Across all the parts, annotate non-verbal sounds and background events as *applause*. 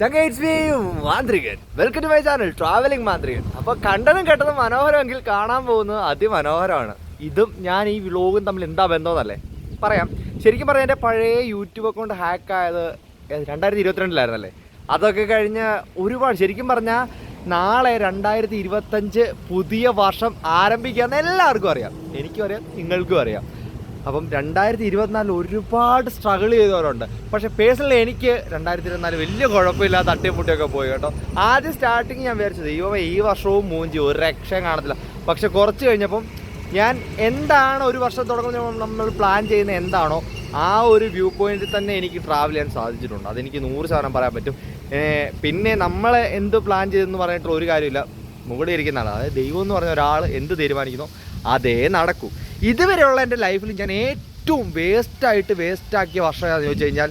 ചങ്ക it's me മാന്ത്രികൻ. Welcome to my channel travelling മാന്ത്രികൻ. അപ്പോൾ കണ്ടതും കേട്ടതും മനോഹരമെങ്കിൽ കാണാൻ പോകുന്നത് അതിമനോഹരമാണ്. ഇതും ഞാൻ ഈ വ്ലോഗും തമ്മിൽ എന്താ ബന്ധമെന്നല്ലേ? പറയാം. ശരിക്കും പറഞ്ഞാൽ എന്റെ പഴയ യൂട്യൂബ് അക്കൗണ്ട് ഹാക്കായത് രണ്ടായിരത്തി ഇരുപത്തിരണ്ടിലായിരുന്നല്ലേ അതൊക്കെ കഴിഞ്ഞ് ഒരുപാട് ശരിക്കും പറഞ്ഞാൽ നാളെ രണ്ടായിരത്തി ഇരുപത്തഞ്ച് പുതിയ വർഷം ആരംഭിക്കുക എന്ന് എല്ലാവർക്കും അറിയാം. എനിക്കും അറിയാം നിങ്ങൾക്കും അറിയാം. അപ്പം രണ്ടായിരത്തി ഇരുപത്തിനാലിൽ ഒരുപാട് സ്ട്രഗിൾ ചെയ്തവരുണ്ട്. പക്ഷേ പേഴ്സണലി എനിക്ക് രണ്ടായിരത്തി ഇരുപത്തിനാല് വലിയ കുഴപ്പമില്ല തട്ടിയും മുട്ടിയൊക്കെ പോയി കേട്ടോ. ആദ്യം സ്റ്റാർട്ടിങ് ഞാൻ വിചാരിച്ചത് ദൈവമേ ഈ വർഷവും മൂഞ്ചി ഒരു രക്ഷയും കാണത്തില്ല. പക്ഷെ കുറച്ച് കഴിഞ്ഞപ്പം ഞാൻ എന്താണ് ഒരു വർഷം തുടങ്ങുമ്പോൾ നമ്മൾ പ്ലാൻ ചെയ്യുന്ന എന്താണോ ആ ഒരു വ്യൂ പോയിന്റിൽ തന്നെ എനിക്ക് ട്രാവൽ ചെയ്യാൻ സാധിച്ചിട്ടുണ്ട്. അതെനിക്ക് നൂറ് ശതമാനം പറയാൻ പറ്റും. പിന്നെ നമ്മൾ എന്ത് പ്ലാൻ ചെയ്തെന്ന് പറഞ്ഞിട്ട് ഒരു കാര്യമില്ല. മുകളിൽ ഇരിക്കുന്നതാണ്. അതായത് ദൈവം എന്ന് പറഞ്ഞ ഒരാൾ എന്ത് തീരുമാനിക്കുന്നു? അതേ നടക്കൂ. ഇതുവരെയുള്ള എന്റെ ലൈഫിൽ ഞാൻ ഏറ്റവും വേസ്റ്റായിട്ട് വേസ്റ്റാക്കിയ വർഷം ഏതാണെന്ന് ചോദിച്ചു കഴിഞ്ഞാൽ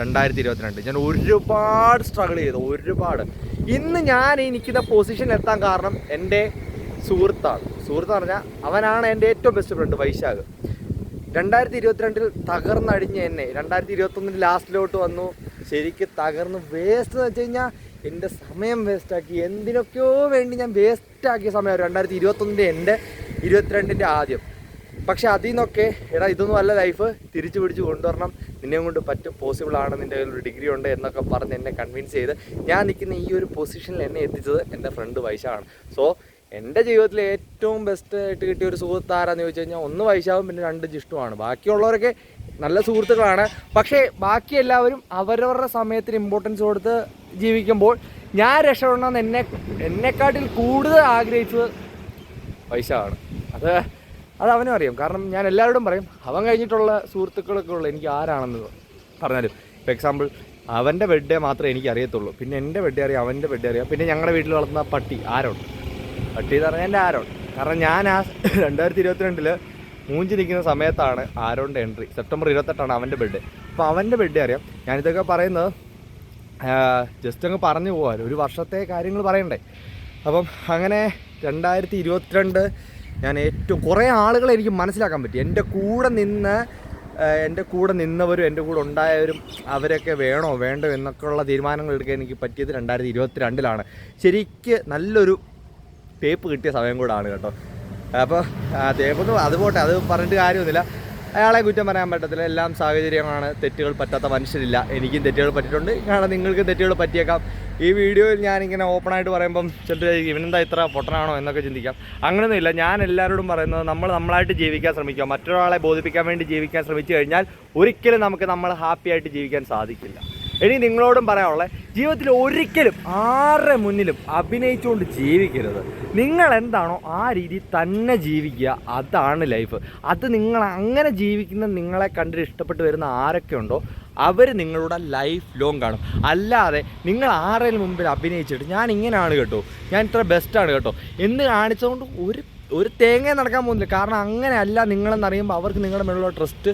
രണ്ടായിരത്തി ഇരുപത്തിരണ്ട് ഞാൻ ഒരുപാട് സ്ട്രഗിൾ ചെയ്തു ഒരുപാട്. ഇന്ന് ഞാൻ ഈ പൊസിഷനിൽ എത്താൻ കാരണം എന്റെ സുഹൃത്താണ്. സുഹൃത്ത് പറഞ്ഞാൽ അവനാണ് എന്റെ ഏറ്റവും ബെസ്റ്റ് ഫ്രണ്ട് വൈശാഖ്. രണ്ടായിരത്തി ഇരുപത്തിരണ്ടിൽ തകർന്നടിഞ്ഞ് എന്നെ രണ്ടായിരത്തി ഇരുപത്തൊന്നിൽ ലാസ്റ്റിലോട്ട് വന്നു. ശരിക്കും തകർന്ന് വേസ്റ്റ് എന്ന് വെച്ച് കഴിഞ്ഞാൽ എന്റെ സമയം വേസ്റ്റാക്കി എന്തിനൊക്കെയോ വേണ്ടി ഞാൻ വേസ്റ്റാക്കിയ സമയം രണ്ടായിരത്തി ഇരുപത്തൊന്നിന്റെ എന്റെ ഇരുപത്തിരണ്ടിന്റെ ആദ്യം. പക്ഷെ അതിൽ നിന്നൊക്കെ എടാ ഇതൊന്നും അല്ല ലൈഫ്. തിരിച്ചു പിടിച്ച് കൊണ്ടുവരണം. നിന്നെ കൊണ്ട് പറ്റും. പോസിബിൾ ആണ് നിന്റെ കയ്യിൽ ഒരു ഡിഗ്രി ഉണ്ട് എന്നൊക്കെ പറഞ്ഞ് എന്നെ കൺവിൻസ് ചെയ്ത് ഞാൻ നിൽക്കുന്ന ഈ ഒരു പൊസിഷനിൽ എന്നെ എത്തിച്ചത് എന്റെ ഫ്രണ്ട് വൈശാണ്. സോ എന്റെ ജീവിതത്തിൽ ഏറ്റവും ബെസ്റ്റ് ആയിട്ട് കിട്ടിയ ഒരു സുഹൃത്ത് ആരാന്ന് ചോദിച്ചു കഴിഞ്ഞാൽ ഒന്ന് വൈശാവും പിന്നെ രണ്ട് ജിഷ്ടുമാണ് ബാക്കിയുള്ളവരൊക്കെ നല്ല സുഹൃത്തുക്കളാണ്. പക്ഷേ ബാക്കി എല്ലാവരും അവരവരുടെ സമയത്തിന് ഇമ്പോർട്ടൻസ് കൊടുത്ത് ജീവിക്കുമ്പോൾ ഞാൻ രക്ഷപ്പെടണമെന്ന് എന്നെ എന്നെക്കാട്ടിൽ കൂടുതൽ ആഗ്രഹിച്ചത് വൈശാവാണ്. അത് അത് അവനും അറിയാം. കാരണം ഞാൻ എല്ലാവരോടും പറയും അവൻ കഴിഞ്ഞിട്ടുള്ള സുഹൃത്തുക്കളൊക്കെ ഉള്ള. എനിക്ക് ആരാണെന്ന് പറഞ്ഞാലും. ഇപ്പോൾ എക്സാമ്പിൾ അവന്റെ ബെഡേ മാത്രമേ എനിക്ക് അറിയത്തുള്ളൂ. പിന്നെ എന്റെ ബെഡ് അറിയാം അവന്റെ ബെഡ് അറിയാം. പിന്നെ ഞങ്ങളുടെ വീട്ടിൽ വളർത്തുന്ന പട്ടി ആരോണ്ട് പട്ടി എന്ന് പറഞ്ഞാൽ എന്റെ ആരോൺ കാരണം ഞാൻ ആ *coughs* രണ്ടായിരത്തി ഇരുപത്തിരണ്ടിൽ മൂഞ്ചി നിൽക്കുന്ന സമയത്താണ് ആരോണിന്റെ എൻട്രി സെപ്റ്റംബർ ഇരുപത്തെട്ടാണ് അവന്റെ ബെഡ് അപ്പോൾ അവന്റെ ബെഡ് അറിയാം. ഞാനിതൊക്കെ പറയുന്നത് ജസ്റ്റ് അങ്ങ് പറഞ്ഞു പോകാമല്ലോ ഒരു വർഷത്തെ കാര്യങ്ങൾ പറയണ്ടേ. അപ്പം അങ്ങനെ രണ്ടായിരത്തി ഇരുപത്തിരണ്ട് ഞാൻ ഏറ്റവും കുറേ ആളുകളെ എനിക്ക് മനസ്സിലാക്കാൻ പറ്റി. എന്റെ കൂടെ നിന്ന് എന്റെ കൂടെ നിന്നവരും എന്റെ കൂടെ ഉണ്ടായവരും അവരൊക്കെ വേണോ വേണ്ടോ എന്നൊക്കെയുള്ള തീരുമാനങ്ങൾ എടുക്കാൻ എനിക്ക് പറ്റിയത് രണ്ടായിരത്തി ഇരുപത്തി രണ്ടിലാണ് ശരിക്ക് നല്ലൊരു തേപ്പ് കിട്ടിയ സമയം കൂടാണ് കേട്ടോ. അപ്പോൾ തേപ്പൊന്നും അത് പോട്ടെ അത് പറഞ്ഞിട്ട് കാര്യമൊന്നുമില്ല. അയാളെ കുറ്റം പറയാൻ പറ്റത്തില്ല. എല്ലാം സാഹചര്യമാണ്. തെറ്റുകൾ പറ്റാത്ത മനുഷ്യരില്ല. എനിക്കും തെറ്റുകൾ പറ്റിയിട്ടുണ്ട്. കാരണം നിങ്ങൾക്ക് തെറ്റുകൾ പറ്റിയേക്കാം. ഈ വീഡിയോയിൽ ഞാനിങ്ങനെ ഓപ്പണായിട്ട് പറയുമ്പം ചിലർ ഇവനെന്താ ഇത്ര പൊട്ടനാണോ? എന്നൊക്കെ ചിന്തിക്കാം. അങ്ങനെയൊന്നുമില്ല ഞാൻ എല്ലാവരോടും പറയുന്നത് നമ്മൾ നമ്മളായിട്ട് ജീവിക്കാൻ ശ്രമിക്കുക. മറ്റൊരാളെ ബോധിപ്പിക്കാൻ വേണ്ടി ജീവിക്കാൻ ശ്രമിച്ചു കഴിഞ്ഞാൽ ഒരിക്കലും നമുക്ക് നമ്മൾ ഹാപ്പി ആയിട്ട് ജീവിക്കാൻ സാധിക്കില്ല. ഇനി നിങ്ങളോടും പറയാനുള്ളത് ജീവിതത്തിൽ ഒരിക്കലും ആരുടെ മുന്നിലും അഭിനയിച്ചുകൊണ്ട് ജീവിക്കരുത്. നിങ്ങൾ എന്താണോ ആ രീതി തന്നെ ജീവിക്കുക. അതാണ് ലൈഫ്. അത് നിങ്ങൾ അങ്ങനെ ജീവിക്കുന്ന നിങ്ങളെ കണ്ടിട്ട് ഇഷ്ടപ്പെട്ട് വരുന്ന ആരൊക്കെ ഉണ്ടോ അവർ നിങ്ങളുടെ ലൈഫ് ലോങ് കാണും. അല്ലാതെ നിങ്ങൾ ആരുടെ മുമ്പിൽ അഭിനയിച്ചിട്ട് ഞാൻ ഇങ്ങനെയാണ് കേട്ടോ ഞാൻ ഇത്ര ബെസ്റ്റാണ് കേട്ടോ എന്ന് കാണിച്ചുകൊണ്ട് ഒരു ഒരു തേങ്ങ നടക്കാൻ പോകുന്നില്ല. കാരണം അങ്ങനെയല്ല നിങ്ങളെന്നറിയുമ്പോൾ അവർക്ക് നിങ്ങളുടെ മേലുള്ള ട്രസ്റ്റ്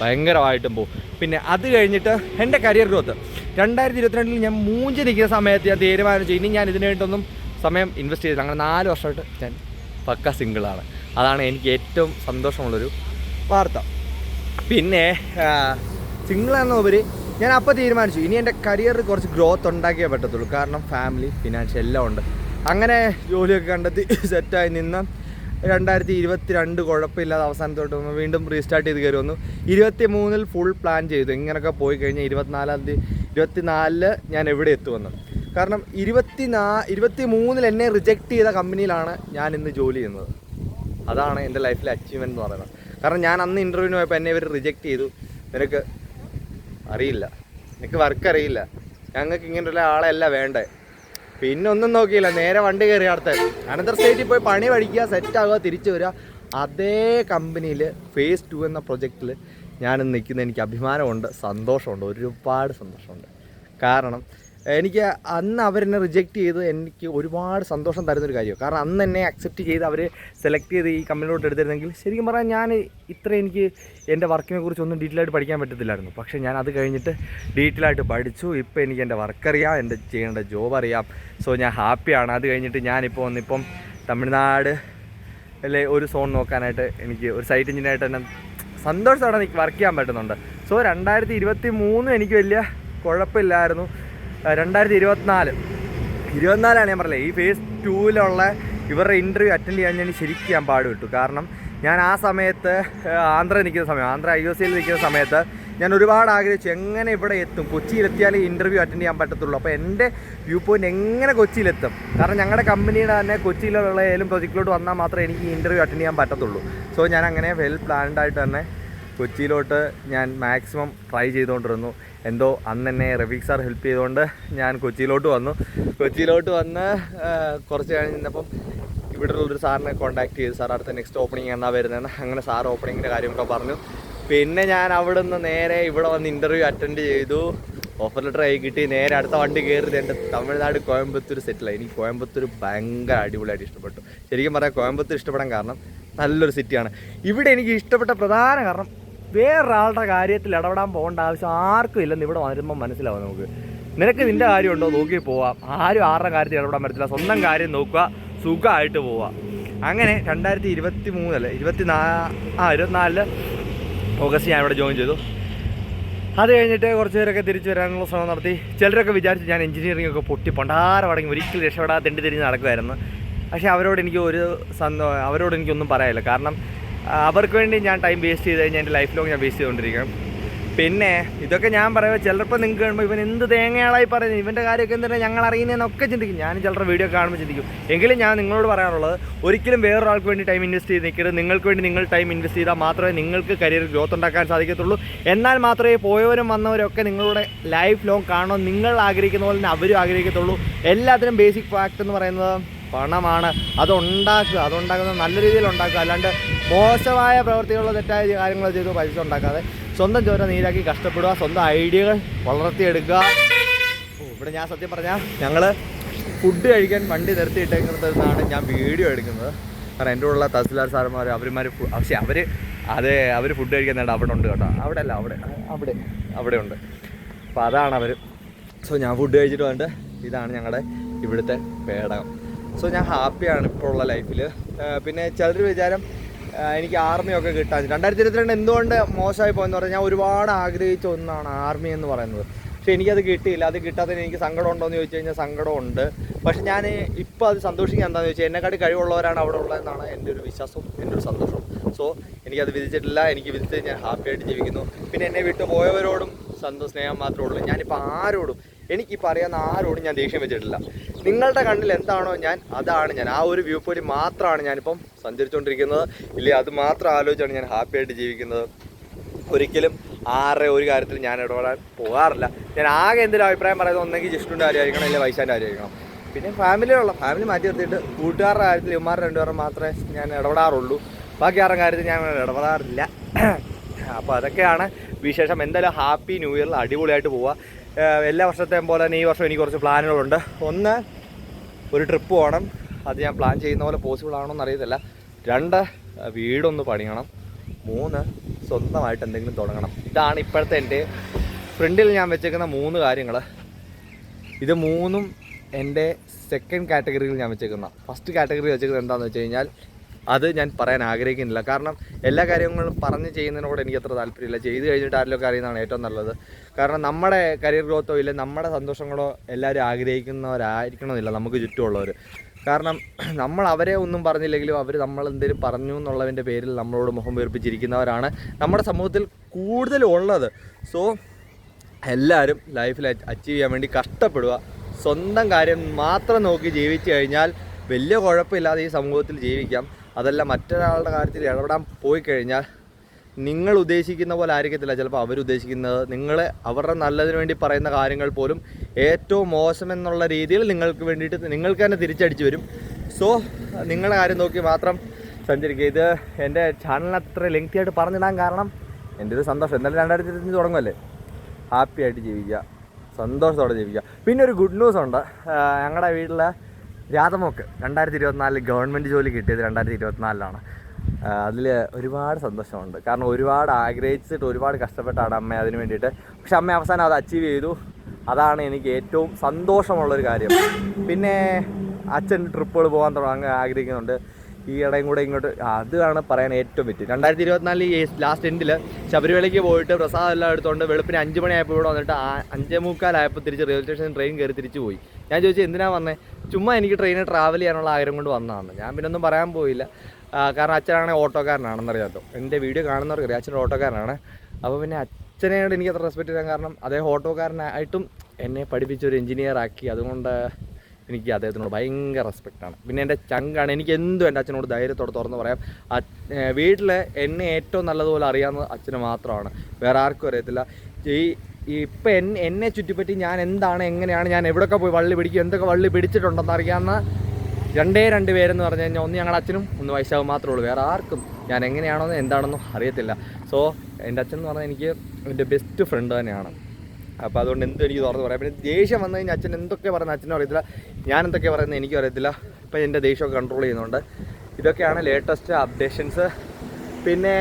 ഭയങ്കരമായിട്ടും പോകും പിന്നെ അത് കഴിഞ്ഞിട്ട് എന്റെ കരിയർ ഗ്രോത്ത് രണ്ടായിരത്തി ഇരുപത്തിരണ്ടിൽ ഞാൻ മൂഞ്ചി നിൽക്കുന്ന സമയത്ത് ഞാൻ തീരുമാനം തീരുമാനിച്ചു ഇനി ഞാൻ ഇതിനു വേണ്ടിയൊന്നും സമയം ഇൻവെസ്റ്റ് ചെയ്തില്ല. അങ്ങനെ നാല് വർഷമായിട്ട് ഞാൻ പക്ക സിംഗിളാണ് അതാണ് എനിക്ക് ഏറ്റവും സന്തോഷമുള്ളൊരു വാർത്ത. പിന്നെ സിംഗിളാണെന്ന ഉപരി ഞാൻ അപ്പോൾ തീരുമാനിച്ചു. ഇനി എന്റെ കരിയറിൽ കുറച്ച് ഗ്രോത്ത് ഉണ്ടാക്കിയേ പറ്റത്തുള്ളൂ. കാരണം ഫാമിലി ഫിനാൻഷ്യൽ എല്ലാം ഉണ്ട്. അങ്ങനെ ജോലിയൊക്കെ കണ്ടെത്തി സെറ്റായി നിന്ന് രണ്ടായിരത്തി ഇരുപത്തി രണ്ട് കുഴപ്പമില്ലാതെ അവസാനത്തോട്ട് വന്നു. വീണ്ടും റീസ്റ്റാർട്ട് ചെയ്ത് കയറി വന്നു. ഇരുപത്തി മൂന്നിൽ ഫുൾ പ്ലാൻ ചെയ്തു. ഇങ്ങനെയൊക്കെ പോയി കഴിഞ്ഞാൽ ഇരുപത്തിനാലാം തീയതി ഇരുപത്തിനാലിൽ ഞാൻ എവിടെ എത്തുമെന്ന്. കാരണം ഇരുപത്തി നാ ഇരുപത്തി മൂന്നിൽ എന്നെ റിജക്റ്റ് ചെയ്ത കമ്പനിയിലാണ് ഞാൻ ഇന്ന് ജോലി ചെയ്യുന്നത്. അതാണ് എന്റെ ലൈഫിലെ അച്ചീവ്മെന്റ് എന്ന് പറയുന്നത്. കാരണം ഞാൻ അന്ന് ഇന്റർവ്യൂവിന് പോയപ്പോൾ എന്നെ ഇവർ റിജക്റ്റ് ചെയ്തു. നിനക്ക് അറിയില്ല. നിനക്ക് വർക്ക് അറിയില്ല. ഞങ്ങൾക്ക് ഇങ്ങനെയുള്ള ആളെയല്ല വേണ്ടേ? പിന്നെ ഒന്നും നോക്കിയില്ല. നേരെ വണ്ടി കയറി അടുത്ത. അനന്തർ സ്റ്റേറ്റിൽ പോയി പണി പഠിക്കുക സെറ്റ് ആകുക തിരിച്ചു വരിക. അതേ കമ്പനിയിൽ ഫേസ് ടു എന്ന പ്രൊജക്റ്റിൽ ഞാൻ നിൽക്കുന്ന എനിക്ക് അഭിമാനമുണ്ട് സന്തോഷമുണ്ട് ഒരുപാട് സന്തോഷമുണ്ട്. കാരണം എനിക്ക് അന്ന് അവരെന്നെ റിജക്റ്റ് ചെയ്ത് എനിക്ക് ഒരുപാട് സന്തോഷം തരുന്നൊരു കാര്യമാണ്. കാരണം അന്ന് എന്നെ അക്സെപ്റ്റ് ചെയ്ത് അവർ സെലക്ട് ചെയ്ത് ഈ കമ്പനിയിലോട്ട് എടുത്തിരുന്നെങ്കിൽ ശരിക്കും പറഞ്ഞാൽ ഞാൻ ഇത്ര എനിക്ക് എന്റെ വർക്കിനെ കുറിച്ച് ഒന്നും ഡീറ്റെയിൽ ആയിട്ട് പഠിക്കാൻ പറ്റത്തില്ലായിരുന്നു. പക്ഷേ ഞാൻ അത് കഴിഞ്ഞിട്ട് ഡീറ്റെയിൽ ആയിട്ട് പഠിച്ചു. ഇപ്പോൾ എനിക്ക് എന്റെ വർക്ക് അറിയാം എന്റെ ചെയ്യേണ്ട ജോബ് അറിയാം. സോ ഞാൻ ഹാപ്പിയാണ് അത് കഴിഞ്ഞിട്ട് ഞാനിപ്പോൾ വന്നിപ്പം തമിഴ്നാട് അല്ലെ ഒരു സോൺ നോക്കാനായിട്ട് എനിക്ക് ഒരു സൈറ്റ് എഞ്ചിനായിട്ട് തന്നെ സന്തോഷത്തോടെ എനിക്ക് വർക്ക് ചെയ്യാൻ പറ്റുന്നുണ്ട്. സോ രണ്ടായിരത്തി ഇരുപത്തി മൂന്ന് എനിക്ക് വലിയ കുഴപ്പമില്ലായിരുന്നു. രണ്ടായിരത്തി ഇരുപത്തിനാല് ഇരുപത്തിനാലാണ് ഞാൻ പറഞ്ഞത്. ഈ ഫേസ് ടൂവിലുള്ള ഇവരുടെ ഇന്റർവ്യൂ അറ്റൻഡ് ചെയ്യാൻ ഞാൻ ശരിക്കും ഞാൻ പാടുപെട്ടു. കാരണം ഞാൻ ആ സമയത്ത് ആന്ധ്ര നിൽക്കുന്ന സമയം ആന്ധ്ര ഐ ഒ സിയിൽ നിൽക്കുന്ന സമയത്ത് ഞാൻ ഒരുപാട് ആഗ്രഹിച്ചു എങ്ങനെ ഇവിടെ എത്തും കൊച്ചിയിലെത്തിയാലേ ഇന്റർവ്യൂ അറ്റൻഡ് ചെയ്യാൻ പറ്റത്തുള്ളൂ. അപ്പോൾ എന്റെ വ്യൂ പോയിന്റ് എങ്ങനെ കൊച്ചിയിലെത്തും? കാരണം ഞങ്ങളുടെ കമ്പനിയുടെ തന്നെ കൊച്ചിയിലുള്ള ഏതെങ്കിലും പ്രൊജക്റ്റിലോട്ട് വന്നാൽ മാത്രമേ എനിക്ക് ഈ ഇന്റർവ്യൂ അറ്റൻഡ് ചെയ്യാൻ പറ്റത്തുള്ളൂ. സോ ഞാൻ അങ്ങനെ വെൽ പ്ലാൻഡ് ആയിട്ട് തന്നെ കൊച്ചിയിലോട്ട് ഞാൻ മാക്സിമം ട്രൈ ചെയ്തുകൊണ്ടിരുന്നു. എന്തോ അന്ന് എന്നെ റഫീഖ് സാർ ഹെൽപ്പ് ചെയ്തുകൊണ്ട് ഞാൻ കൊച്ചിയിലോട്ട് വന്നു. കൊച്ചിയിലോട്ട് വന്ന് കുറച്ച് കഴിഞ്ഞപ്പം ഇവിടെ ഉള്ളൊരു സാറിനെ കോൺടാക്ട് ചെയ്തു. സാർ അടുത്ത നെക്സ്റ്റ് ഓപ്പണിംഗ് എന്നാ വരുന്നതെന്ന്. അങ്ങനെ സാർ ഓപ്പണിങ്ങിന്റെ കാര്യമൊക്കെ പറഞ്ഞു. പിന്നെ ഞാൻ അവിടെ നിന്ന് നേരെ ഇവിടെ വന്ന് ഇന്റർവ്യൂ അറ്റൻഡ് ചെയ്തു. ഓഫർ ലെറ്റർ ആയി കിട്ടി. നേരെ അടുത്ത വണ്ടി കയറി എന്റെ തമിഴ്നാട് കോയമ്പത്തൂർ സെറ്റിലായി എനിക്ക് കോയമ്പത്തൂർ ഭയങ്കര അടിപൊളിയായിട്ട് ഇഷ്ടപ്പെട്ടു. ശരിക്കും പറയാം കോയമ്പത്തൂർ ഇഷ്ടപ്പെടാൻ കാരണം നല്ലൊരു സിറ്റിയാണ് ഇവിടെ എനിക്ക് ഇഷ്ടപ്പെട്ട പ്രധാന കാരണം വേറൊരാളുടെ കാര്യത്തിൽ ഇടപെടാൻ പോകേണ്ട ആവശ്യം ആർക്കും ഇല്ലെന്ന് ഇവിടെ വരുമ്പോൾ മനസ്സിലാവും നമുക്ക്. നിനക്ക് നിന്റെ കാര്യമുണ്ടോ? നോക്കി പോവാം. ആരും ആരുടെ കാര്യത്തിൽ ഇടപെടാൻ പറ്റത്തില്ല. സ്വന്തം കാര്യം നോക്കുക. സുഖമായിട്ട് പോവാം. അങ്ങനെ രണ്ടായിരത്തി ഇരുപത്തി മൂന്നല്ലേ ഇരുപത്തി നാ ആ ഇരുപത്തിനാലിൽ ഓഗസ്റ്റ് ഞാൻ ഇവിടെ ജോയിൻ ചെയ്തു. അത് കഴിഞ്ഞിട്ട് കുറച്ച് പേരൊക്കെ തിരിച്ചു വരാനുള്ള ശ്രമം നടത്തി. ചിലരൊക്കെ വിചാരിച്ചു ഞാൻ എഞ്ചിനീയറിംഗ് ഒക്കെ പൊട്ടി പണ്ടാരമടങ്ങി ഒരിക്കലും രക്ഷപ്പെടാതെ തെണ്ടി തിരിഞ്ഞ് നടക്കുമായിരുന്നു പക്ഷേ അവരോട് എനിക്ക് ഒരു സന്തോ അവരോട് എനിക്കൊന്നും പറയാനില്ല കാരണം അവർക്ക് വേണ്ടി ഞാൻ ടൈം വേസ്റ്റ് ചെയ്ത് കഴിഞ്ഞാൽ എന്റെ ലൈഫ് ലോങ് ഞാൻ വേസ്റ്റ് ചെയ്തുകൊണ്ടിരിക്കണം. പിന്നെ ഇതൊക്കെ ഞാൻ പറയുമ്പോൾ ചിലപ്പോൾ നിങ്ങൾക്ക് കാണുമ്പോൾ ഇവൻ എന്ത് തേങ്ങയാളായി പറയുന്നത് ഇവന്റെ കാര്യമൊക്കെ എന്തിനാ ഞങ്ങൾ അറിയുന്നതെന്നൊക്കെ ചിന്തിക്കും. ഞാൻ ചിലരുടെ വീഡിയോ കാണുമ്പോൾ ചിന്തിക്കും. എങ്കിലും ഞാൻ നിങ്ങളോട് പറയാനുള്ളത് ഒരിക്കലും വേറൊരാൾക്ക് വേണ്ടി ടൈം ഇൻവെസ്റ്റ് ചെയ്ത് നിൽക്കരുത്. നിങ്ങൾക്ക് വേണ്ടി നിങ്ങൾ ടൈം ഇൻവെസ്റ്റ് ചെയ്താൽ മാത്രമേ നിങ്ങൾക്ക് കരിയർ ഗ്രോത്ത് ഉണ്ടാക്കാൻ സാധിക്കത്തുള്ളൂ. എന്നാൽ മാത്രമേ പോയവരും വന്നവരും ഒക്കെ നിങ്ങളുടെ ലൈഫ് ലോങ് കാണണം നിങ്ങൾ ആഗ്രഹിക്കുന്ന പോലെ തന്നെ അവരും ആഗ്രഹിക്കത്തുള്ളൂ. എല്ലാത്തിനും ബേസിക് ഫാക്റ്റ് എന്ന് പറയുന്നത് പണമാണ്. അതുണ്ടാക്കുക അതുണ്ടാക്കുന്നത് നല്ല രീതിയിൽ ഉണ്ടാക്കുക. അല്ലാണ്ട് മോശമായ പ്രവൃത്തികളോ തെറ്റായ കാര്യങ്ങളോ ചെയ്ത് പൈസ ഉണ്ടാക്കാതെ സ്വന്തം ചോര നീരാക്കി കഷ്ടപ്പെടുക സ്വന്തം ഐഡിയകൾ വളർത്തിയെടുക്കുക. ഇവിടെ ഞാൻ സത്യം പറഞ്ഞാൽ ഞങ്ങൾ ഫുഡ് കഴിക്കാൻ വണ്ടി നിർത്തിയിട്ടേക്കുന്നതാണ് ഞാൻ വീഡിയോ എടുക്കുന്നത്. കാരണം എന്റെ ഉള്ള തഹസിൽദാർ സാറന്മാർ അവരുമാർ പക്ഷേ അവർ അതെ അവർ ഫുഡ് കഴിക്കുന്നുണ്ട് അവിടെ ഉണ്ട് കേട്ടോ. അവിടെ അല്ല അവിടെ അവിടെ അവിടെ ഉണ്ട്. അപ്പോൾ അതാണ് അവർ സോ ഞാൻ ഫുഡ് കഴിച്ചിട്ട് വന്നിട്ട് ഇതാണ് ഞങ്ങളുടെ ഇവിടുത്തെ പേടകം. സോ ഞാൻ ഹാപ്പിയാണ് ഇപ്പോൾ ഉള്ള ലൈഫിൽ പിന്നെ ചിലർ വിചാരം എനിക്ക് ആർമിയൊക്കെ കിട്ടാൻ രണ്ടായിരത്തി ഇരുപത്തിരണ്ട് എന്തുകൊണ്ട് മോശമായി പോയെന്ന് പറഞ്ഞാൽ ഞാൻ ഒരുപാട് ആഗ്രഹിച്ച ഒന്നാണ് ആർമി എന്ന് പറയുന്നത്. പക്ഷേ എനിക്കത് കിട്ടിയില്ല. അത് കിട്ടാത്തതിന് എനിക്ക് സങ്കടം ഉണ്ടോ എന്ന് ചോദിച്ചു കഴിഞ്ഞാൽ സങ്കടമുണ്ട്. പക്ഷെ ഞാൻ ഇപ്പോൾ അത് സന്തോഷിക്കാൻ എന്താണെന്ന് ചോദിച്ചാൽ എന്നെക്കാട്ടി കഴിവുള്ളവരാണ് അവിടെ ഉള്ളതെന്നാണ് എന്റെ ഒരു വിശ്വാസം എന്റെ ഒരു സന്തോഷം സോ എനിക്കത് വിധിച്ചിട്ടില്ല. എനിക്ക് വിധിച്ച് ഞാൻ ഹാപ്പിയായിട്ട് ജീവിക്കുന്നു. പിന്നെ എന്നെ വിട്ടു പോയവരോടും സന്തോഷ സ്നേഹം മാത്രമേ ഉള്ളൂ. ഞാനിപ്പോൾ ആരോടും എനിക്കിപ്പോൾ അറിയാവുന്ന ആരോടും ഞാൻ ദേഷ്യം വെച്ചിട്ടില്ല. നിങ്ങളുടെ കണ്ണിൽ എന്താണോ ഞാൻ അതാണ് ഞാൻ. ആ ഒരു വ്യൂ പോയിന്റ് മാത്രമാണ് ഞാനിപ്പം സഞ്ചരിച്ചുകൊണ്ടിരിക്കുന്നത് ഇല്ലേ അത് മാത്രം ആലോചിച്ചാണ് ഞാൻ ഹാപ്പി ആയിട്ട് ജീവിക്കുന്നത്. ഒരിക്കലും ആരുടെ ഒരു കാര്യത്തിൽ ഞാൻ ഇടപെടാൻ പോകാറില്ല. ഞാൻ ആകെ എന്തെങ്കിലും അഭിപ്രായം പറയുന്നത് ഒന്നെങ്കിൽ ജിഷ്ണുന്റെ കാര്യമായിരിക്കണം അല്ലെങ്കിൽ വൈശാന്റെ കാര്യമായിരിക്കണം. പിന്നെ ഫാമിലിയുള്ള ഫാമിലി മാറ്റി നിർത്തിയിട്ട് കൂട്ടുകാരുടെ കാര്യത്തിൽ ഇവന്മാർ രണ്ടുപേരും മാത്രമേ ഞാൻ ഇടപെടാറുള്ളൂ. ബാക്കി ആരുടെ കാര്യത്തിൽ ഞാൻ ഇടപെടാറില്ല. അപ്പോൾ അതൊക്കെയാണ് വിശേഷം. എന്തായാലും ഹാപ്പി ന്യൂ ഇയറിൽ അടിപൊളിയായിട്ട് പോവുക എല്ലാ വർഷത്തെയും പോലെ തന്നെ ഈ വർഷം എനിക്ക് കുറച്ച് പ്ലാനുകളുണ്ട്. ഒന്ന് ഒരു ട്രിപ്പ് പോകണം. അത് ഞാൻ പ്ലാൻ ചെയ്യുന്ന പോലെ പോസിബിൾ ആണോ എന്ന് അറിയത്തില്ല. രണ്ട് വീടൊന്ന് പണിയണം. മൂന്ന് സ്വന്തമായിട്ട് എന്തെങ്കിലും തുടങ്ങണം. ഇതാണ് ഇപ്പോഴത്തെ എന്റെ ഫ്രണ്ടിൽ ഞാൻ വെച്ചേക്കുന്ന മൂന്ന് കാര്യങ്ങൾ. ഇത് മൂന്നും എന്റെ സെക്കൻഡ് കാറ്റഗറിയിൽ ഞാൻ വെച്ചേക്കുന്ന. ഫസ്റ്റ് കാറ്റഗറി വെച്ചേക്കുന്നത് എന്താണെന്ന് വെച്ച് കഴിഞ്ഞാൽ അത് ഞാൻ പറയാൻ ആഗ്രഹിക്കുന്നില്ല. കാരണം എല്ലാ കാര്യങ്ങളും പറഞ്ഞ് ചെയ്യുന്നതിനോട് എനിക്ക് അത്ര താല്പര്യമില്ല. ചെയ്ത് കഴിഞ്ഞിട്ട് ആരിലൊക്കെ അറിയുന്നതാണ് ഏറ്റവും നല്ലത്. കാരണം നമ്മുടെ കരിയർ ഗ്രോത്തോ ഇല്ല നമ്മുടെ സന്തോഷങ്ങളോ എല്ലാവരും ആഗ്രഹിക്കുന്നവരായിരിക്കണമെന്നില്ല നമുക്ക് ചുറ്റുമുള്ളവർ കാരണം നമ്മൾ അവരെ ഒന്നും പറഞ്ഞില്ലെങ്കിലും അവർ നമ്മൾ എന്തെങ്കിലും പറഞ്ഞു എന്നുള്ളതിന്റെ പേരിൽ നമ്മളോട് മുഖം വീർപ്പിച്ചിരിക്കുന്നവരാണ് നമ്മുടെ സമൂഹത്തിൽ കൂടുതൽ ഉള്ളത് സോ എല്ലാവരും ലൈഫിൽ അച്ചീവ് ചെയ്യാൻ വേണ്ടി കഷ്ടപ്പെടുക. സ്വന്തം കാര്യം മാത്രം നോക്കി ജീവിച്ചു കഴിഞ്ഞാൽ വലിയ കുഴപ്പമില്ലാതെ ഈ സമൂഹത്തിൽ ജീവിക്കാം. അതല്ല മറ്റൊരാളുടെ കാര്യത്തിൽ ഇടപെടാൻ പോയി കഴിഞ്ഞാൽ നിങ്ങൾ ഉദ്ദേശിക്കുന്ന പോലെ ആയിരിക്കത്തില്ല. ചിലപ്പോൾ അവരുദ്ദേശിക്കുന്നത് നിങ്ങളെ അവരുടെ നല്ലതിന് വേണ്ടി പറയുന്ന കാര്യങ്ങൾ പോലും ഏറ്റവും മോശമെന്നുള്ള രീതിയിൽ നിങ്ങൾക്ക് വേണ്ടിയിട്ട് നിങ്ങൾക്ക് തന്നെ തിരിച്ചടിച്ച് വരും. സോ നിങ്ങളുടെ കാര്യം നോക്കി മാത്രം സഞ്ചരിക്കുക. ഇത് എന്റെ ചാനലിന് അത്ര ലെങ്തി ആയിട്ട് പറഞ്ഞിടാൻ കാരണം എന്റെ ഒരു സന്തോഷം. എന്തായാലും രണ്ടായിരത്തി ഇരുപത്തഞ്ച് തുടങ്ങുമല്ലേ ഹാപ്പി ആയിട്ട് ജീവിക്കുക. സന്തോഷത്തോടെ ജീവിക്കുക. പിന്നെ ഒരു ഗുഡ് ന്യൂസ് ഉണ്ട്. ഞങ്ങളുടെ വീട്ടിലെ രാധമോക്ക് രണ്ടായിരത്തി ഇരുപത്തിനാലിൽ ഗവൺമെന്റ് ജോലി കിട്ടിയത് രണ്ടായിരത്തി ഇരുപത്തിനാലിലാണ് അതിൽ ഒരുപാട് സന്തോഷമുണ്ട്. കാരണം ഒരുപാട് ആഗ്രഹിച്ചിട്ട് ഒരുപാട് കഷ്ടപ്പെട്ടാണ് അമ്മ അതിന് വേണ്ടിയിട്ട്. പക്ഷെ അമ്മ അവസാനം അത് അച്ചീവ് ചെയ്തു. അതാണ് എനിക്ക് ഏറ്റവും സന്തോഷമുള്ളൊരു കാര്യം. പിന്നെ അച്ഛൻ ട്രിപ്പുകൾ പോകാൻ തുടങ്ങാൻ ആഗ്രഹിക്കുന്നുണ്ട്. ഈ ഇടയും കൂടെ ഇങ്ങോട്ട് അതാണ് പറയാൻ ഏറ്റവും പറ്റി. രണ്ടായിരത്തി ഇരുപത്തിനാലിൽ ഈ ലാസ്റ്റ് എൻഡിൽ ശബരിമലയ്ക്ക് പോയിട്ട് പ്രസാദം എല്ലാം എടുത്തുകൊണ്ട് വെളുപ്പിന് അഞ്ച് മണിയായപ്പോൾ ഇവിടെ വന്നിട്ട് അഞ്ചേ മുക്കാലായപ്പോൾ തിരിച്ച് റെയിൽവേ സ്റ്റേഷൻ ട്രെയിൻ കയറി തിരിച്ചു പോയി. ഞാൻ ചോദിച്ചു എന്തിനാണ് വന്നേ? ചുമ്മാ എനിക്ക് ട്രെയിനിൽ ട്രാവൽ ചെയ്യാനുള്ള ആഗ്രഹം കൊണ്ട് വന്നതാണ്. ഞാൻ പിന്നെ ഒന്നും പറയാൻ പോയില്ല. കാരണം അച്ഛനാണെങ്കിൽ ഓട്ടോക്കാരനാണെന്നറിയാമല്ലോ എന്റെ വീഡിയോ കാണുന്നവർക്ക് അറിയാം. അച്ഛൻ ഓട്ടോക്കാരനാണ്. അപ്പോൾ പിന്നെ അച്ഛനോട് എനിക്ക് അത്ര റെസ്പെക്റ്റ് ചെയ്യാൻ കാരണം അദ്ദേഹം ഓട്ടോക്കാരനായിട്ടും എന്നെ പഠിപ്പിച്ച ഒരു എഞ്ചിനീയർ ആക്കി. അതുകൊണ്ട് എനിക്ക് അദ്ദേഹത്തിനോട് ഭയങ്കര റെസ്പെക്റ്റാണ് പിന്നെ എന്റെ ചങ്കാണ്. എനിക്ക് എന്തും എന്റെ അച്ഛനോട് ധൈര്യത്തോടെ തുറന്ന് പറയാം. വീട്ടിൽ എന്നെ ഏറ്റവും നല്ലതുപോലെ അറിയാവുന്നത് അച്ഛന് മാത്രമാണ്. വേറെ ആർക്കും അറിയത്തില്ല. ഈ ഇപ്പം എന്നെ ചുറ്റിപ്പറ്റി ഞാൻ എന്താണ് എങ്ങനെയാണ് ഞാൻ എവിടെയൊക്കെ പോയി വള്ളി പിടിക്കും എന്തൊക്കെ വള്ളി പിടിച്ചിട്ടുണ്ടെന്ന് അറിയാവുന്ന രണ്ടേ രണ്ട് പേരെന്ന് പറഞ്ഞു കഴിഞ്ഞാൽ ഒന്ന് ഞങ്ങളുടെ അച്ഛനും ഒന്ന് വയസ്സാവും മാത്രമേ ഉള്ളൂ. വേറെ ആർക്കും ഞാൻ എങ്ങനെയാണോ എന്താണെന്നോ അറിയത്തില്ല. സോ എന്റെ അച്ഛൻ എന്ന് പറഞ്ഞാൽ എനിക്ക് എന്റെ ബെസ്റ്റ് ഫ്രണ്ട് തന്നെയാണ്. അപ്പോൾ അതുകൊണ്ട് എന്തും എനിക്ക് തുറന്ന് പറയാം. പിന്നെ ദേഷ്യം വന്നു കഴിഞ്ഞാൽ അച്ഛൻ എന്തൊക്കെ പറയുന്നത് അച്ഛനും അറിയത്തില്ല. ഞാൻ എന്തൊക്കെ പറയുന്നത് എനിക്കും അറിയത്തില്ല. ഇപ്പം എന്റെ ദേഷ്യമൊക്കെ കൺട്രോൾ ചെയ്യുന്നുണ്ട്. ഇതൊക്കെയാണ് ലേറ്റസ്റ്റ് അപ്ഡേഷൻസ് പിന്നെ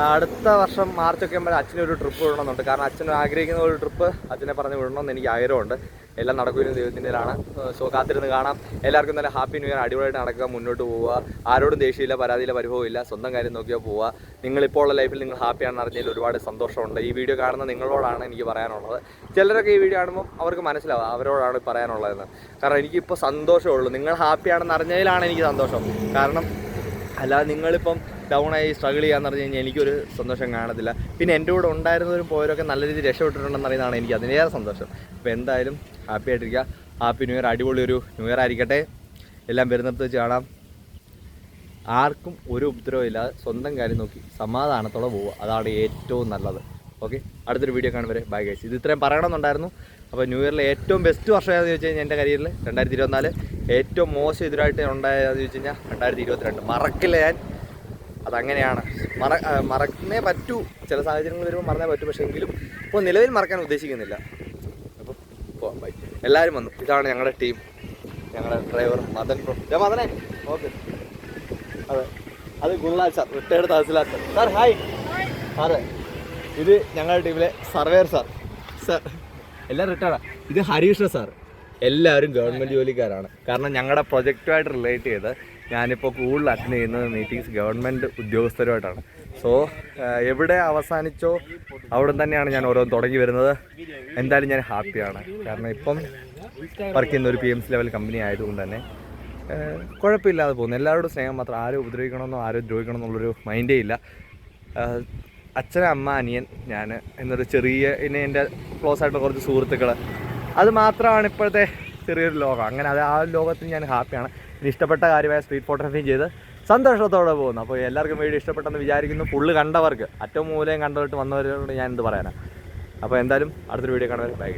അടുത്ത വർഷം മാർച്ച് ഒക്കെ ആകുമ്പോൾ അച്ഛനൊരു ട്രിപ്പ് വിടണമെന്നുണ്ട്. കാരണം അച്ഛൻ ആഗ്രഹിക്കുന്ന ഒരു ട്രിപ്പ് അച്ഛനെ പറഞ്ഞ് വിടണമെന്ന് എനിക്ക് ആഗ്രഹമുണ്ട് എല്ലാം നടക്കുകയും ദൈവത്തിന്റെതാണ് സോ കാത്തിരുന്ന് കാണാം. എല്ലാവർക്കും നല്ല ഹാപ്പി ന്യൂ ഇയർ അടിപൊളിയായിട്ട് നടക്കുക മുന്നോട്ട് പോവുക. ആരോടും ദേഷ്യമില്ല പരാതിയില്ല പരിഭവമില്ല. സ്വന്തം കാര്യം നോക്കിയാൽ പോവുക. നിങ്ങളിപ്പോൾ ഉള്ള ലൈഫിൽ നിങ്ങൾ ഹാപ്പിയാണെന്ന് അറിഞ്ഞതിൽ ഒരുപാട് സന്തോഷമുണ്ട്. ഈ വീഡിയോ കാണുന്ന നിങ്ങളോടാണ് എനിക്ക് പറയാനുള്ളത്. ചിലരൊക്കെ ഈ വീഡിയോ കാണുമ്പോൾ അവർക്ക് മനസ്സിലാവുക അവരോടാണ് പറയാനുള്ളതെന്ന്. കാരണം എനിക്കിപ്പോൾ സന്തോഷമുള്ളൂ നിങ്ങൾ ഹാപ്പിയാണെന്ന് അറിഞ്ഞതിലാണ് എനിക്ക് സന്തോഷം. കാരണം അല്ലാതെ നിങ്ങളിപ്പം ഡൗൺ ആയി സ്ട്രഗിൾ ചെയ്യാന്ന് പറഞ്ഞു കഴിഞ്ഞാൽ എനിക്കൊരു സന്തോഷം കാണത്തില്ല. പിന്നെ എന്റെ കൂടെ ഉണ്ടായിരുന്നവരും പോയവരൊക്കെ നല്ല രീതിയിൽ രക്ഷപ്പെട്ടിട്ടുണ്ടെന്ന് അറിയുന്നതാണ് എനിക്ക് അതിനേറെ സന്തോഷം. അപ്പോൾ എന്തായാലും ഹാപ്പി ആയിട്ടിരിക്കുക. ഹാപ്പി ന്യൂ ഇയർ അടിപൊളി ഒരു ന്യൂ ഇയർ ആയിരിക്കട്ടെ. എല്ലാം വരുന്നിടത്ത് വെച്ച് കാണാം. ആർക്കും ഒരു ഉപദ്രവം ഇല്ലാതെ സ്വന്തം കാര്യം നോക്കി സമാധാനത്തോടെ പോവുക. അതാണ് ഏറ്റവും നല്ലത്. ഓക്കെ അടുത്തൊരു വീഡിയോ കാണും വരെ. ബൈ ഗൈസ് ഇത് ഇത്രയും പറയണമെന്നുണ്ടായിരുന്നു. അപ്പോൾ ന്യൂ ഇയറിലെ ഏറ്റവും ബെസ്റ്റ് വർഷം ഏതാണെന്ന് ചോദിച്ചു കഴിഞ്ഞാൽ എന്റെ കരിയറിൽ രണ്ടായിരത്തി ഇരുപത്തിനാല്. ഏറ്റവും മോശം എതിരായിട്ട് ഉണ്ടായതെന്ന് ചോദിച്ചു കഴിഞ്ഞാൽ രണ്ടായിരത്തി ഇരുപത്തിരണ്ട്. മറക്കില്ല ഞാൻ. അതങ്ങനെയാണ്. മറ മറക്കുന്നേ പറ്റൂ. ചില സാഹചര്യങ്ങൾ വരുമ്പോൾ മറന്നേ പറ്റൂ. പക്ഷേ എങ്കിലും ഇപ്പോൾ നിലവിൽ മറക്കാൻ ഉദ്ദേശിക്കുന്നില്ല. അപ്പോൾ പോവാൻ ബൈ. എല്ലാവരും വന്നു. ഇതാണ് ഞങ്ങളുടെ ടീം. ഞങ്ങളുടെ ഡ്രൈവർ മദൻ പ്രോ ഞാൻ മദനെ ഓക്കെ അതെ. അത് Gunalal sir retired tahsildar sir sir hi അതെ ഇത് ഞങ്ങളുടെ ടീമിലെ സർവേർ സാർ. സാർ എല്ലാം റിട്ടയർഡാണ് ഇത് ഹരീഷ സാർ. എല്ലാവരും ഗവൺമെന്റ് ജോലിക്കാരാണ്. കാരണം ഞങ്ങളുടെ പ്രൊജക്റ്റുമായിട്ട് റിലേറ്റ് ചെയ്ത് ഞാനിപ്പോൾ കൂടുതൽ അറ്റൻഡ് ചെയ്യുന്നത് മീറ്റിങ്സ് ഗവൺമെന്റ് ഉദ്യോഗസ്ഥരുമായിട്ടാണ്. സോ എവിടെ അവസാനിച്ചോ അവിടെ തന്നെയാണ് ഞാൻ ഓരോന്ന് തുടങ്ങി വരുന്നത്. എന്തായാലും ഞാൻ ഹാപ്പിയാണ് കാരണം ഇപ്പം വർക്ക് ചെയ്യുന്ന ഒരു P M C level company ആയതുകൊണ്ട് തന്നെ കുഴപ്പമില്ലാതെ പോകുന്നു. എല്ലാവരോടും സ്നേഹം മാത്രം ആരും ഉപദ്രവിക്കണമെന്നോ ആരും ദ്രോഹിക്കണമെന്നുള്ളൊരു മൈൻഡേ ഇല്ല. അച്ഛൻ അമ്മ അനിയൻ ഞാൻ എന്നൊരു ചെറിയ ഇനി എന്റെ ക്ലോസ് ആയിട്ടുള്ള കുറച്ച് സുഹൃത്തുക്കൾ അത് മാത്രമാണ് ഇപ്പോഴത്തെ ചെറിയൊരു ലോകം. അങ്ങനെ അത് ആ ലോകത്തിൽ ഞാൻ ഹാപ്പിയാണ് ഇനി ഇഷ്ടപ്പെട്ട കാര്യമായ സ്ട്രീറ്റ് ഫോട്ടോഗ്രാഫിയും ചെയ്ത് സന്തോഷത്തോടെ പോകുന്നു. അപ്പോൾ എല്ലാവർക്കും വീഡിയോ ഇഷ്ടപ്പെട്ടെന്ന് വിചാരിക്കുന്നു. ഫുള്ള് കണ്ടവർക്ക് അറ്റവും മൂലയും കണ്ടിട്ട് വന്നവരോട് ഞാൻ എന്ത് പറയാനാണ് അപ്പോൾ എന്തായാലും അടുത്തൊരു വീഡിയോ കാണാൻ ബൈ